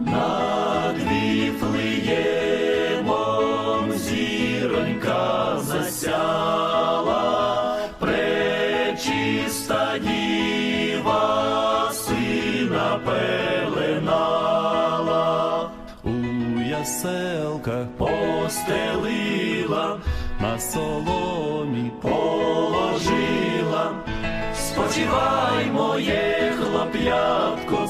над Віфлеємом зіронька засяла, пречиста діва сина пеленала, у яселках постелила, на соломі положила, спочивай моє хлоп'ятко,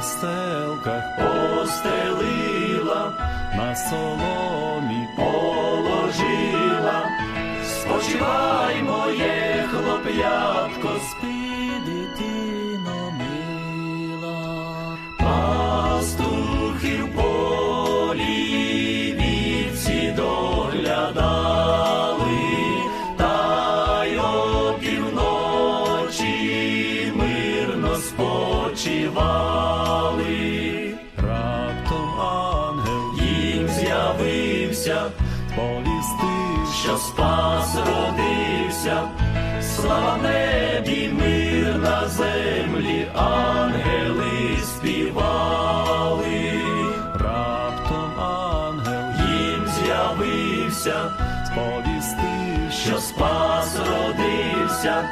яселках постелила, на соломі положила, спочивай моє хлоп'ятко, спи, спочивали. раптом ангел Їм з'явився, повістив, що спас родився, слава небі, мир на землі, ангели співали, раптом ангел їм з'явився, сповістив, що спас родився,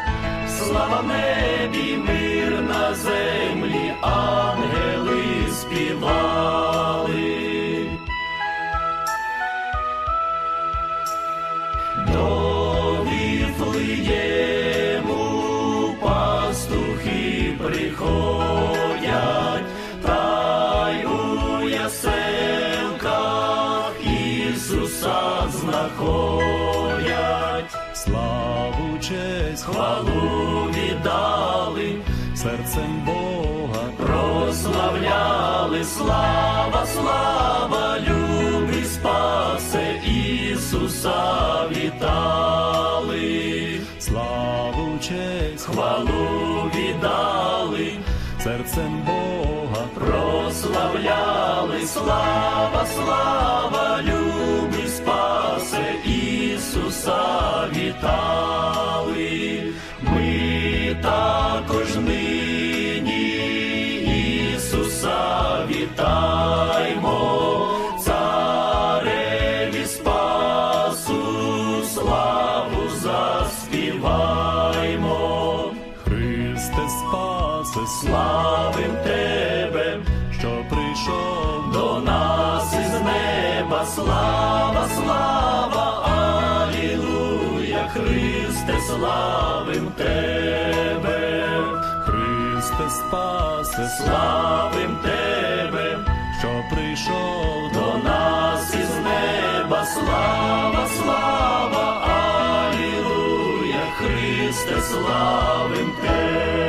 слава небі, мир на землі, ангели співали. До Віфлеєму пастухи приходять, честь, хвалу віддали, серцем Бога прославляли, слава, слава, любий спасе, Ісуса вітали. славу честь, хвалу віддали, серцем Бога прославляли, слава, слава, любий спасе, Ісуса вітали, заспіваймо. Христе спасе, Славим тебе, що прийшов до нас із неба, слава, слава, Алілуя, Христе, славим тебе, Христе спасе, славим тебе, що прийшов до love and care.